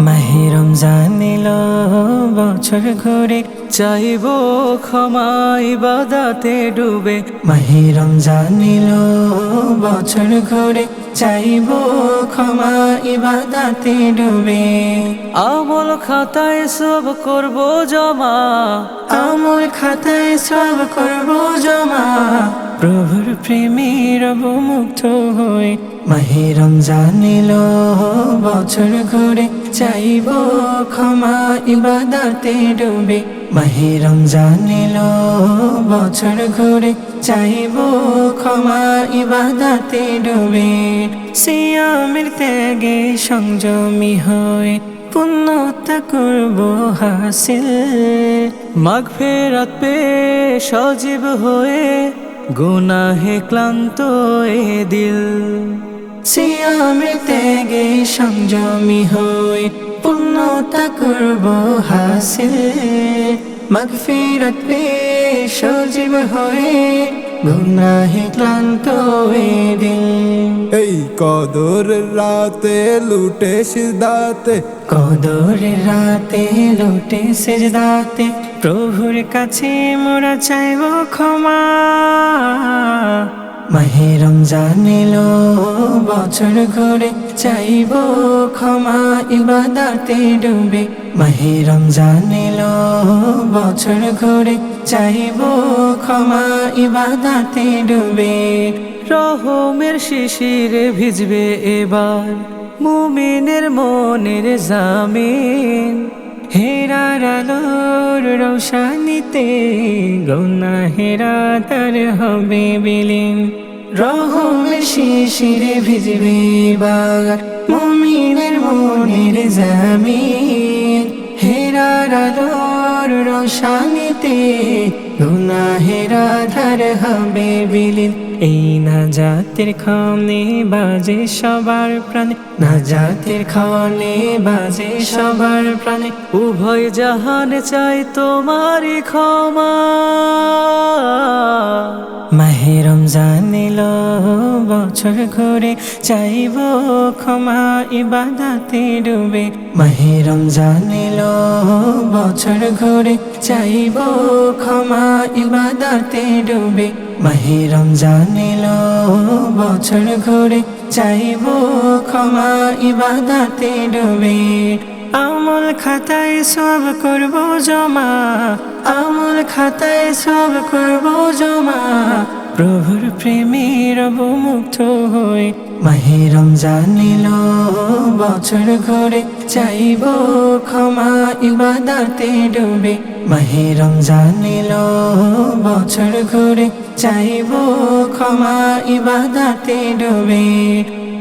মাহে রমজান বছর ঘুরে চাইব ক্ষমা ইবাদাতে ডুবে। মাহে রমজান এলো বছর ঘুরে চাইব ক্ষমা ইবাদাতে ডুবে। আমল খাতায় সব করব জমা। আমল খাতায় সব করব জমা। প্রভুর প্রেমে রব মুগ্ধ হয়ে মাহে রমজান এলো বছর ঘুরে চাইব ক্ষমা ইবাদাতে ডুবে। মাহে রমজান এলো, বছর ঘুরে চাইব ক্ষমা, ইবাদাতে ডুবে। সিয়ামের ত্যাগে সংযমী হয় পুণ্যতা করব হাসিল। মাঘ ফেরাত পে সজীব হয়ে গুনাহে ক্লান্ত এ দিল। সিয়ামের ত্যাগে সংযমী হয়ে পূর্ণতা করব হাসিল। মাগফিরাত পে সজীব হয়ে গুনাহে ক্লান্ত দিল। এই কদর রাতে লুটে সিদাতে কদরের রাতে লোটে সেজদাতে। প্রভুর কাছে মোরা চাইব ক্ষমা। মাহে রমজান এলো। বছর ঘুরে চাইব ক্ষমা ইবাদাতে ডুবে। মাহে রমজান এলো বছর ঘুরে চাইব ক্ষমা ইবাদাতে ডুবে। রহমের শিশিরে ভিজবে এবার মুমিনের মনের জামিন। হেরার আলোর রৌশানিতে গৌনা হেরা তার হবে বিলীন। রহমের শিশিরে ভিজবে এবার মুমিনের মনের জামিন। হেরার আলোর রৌশানিতে হেরা ধার হবে বিলীন। এই না জাতির খানে বাজে সবার প্রাণে না জাতির খানে বাজে সবার প্রাণে। উভয় জাহান চাই তোমারই ক্ষমা। মাহে রমজান এলো, বছর ঘুরে চাইব ক্ষমা, ইবাদাতে ডুবে। মাহে রমজান এলো, বছর ঘুরে চাইব ক্ষমা, ইবাদাতে ডুবে। মাহে রমজান এলো, বছর ঘুরে চাইব ক্ষমা, ইবাদাতে ডুবে। আমল খাতায় সব করব জমা, আমল খাতায় সব করব জমা। প্রভুর প্রেমে রব মুগ্ধ হয়ে মাহে রমজান এলো, বছর ঘুরে চাইব ক্ষমা, ইবাদাতে ডুবে। মাহে রমজান এলো, বছর ঘুরে চাইব ক্ষমা, ইবাদাতে ডুবে।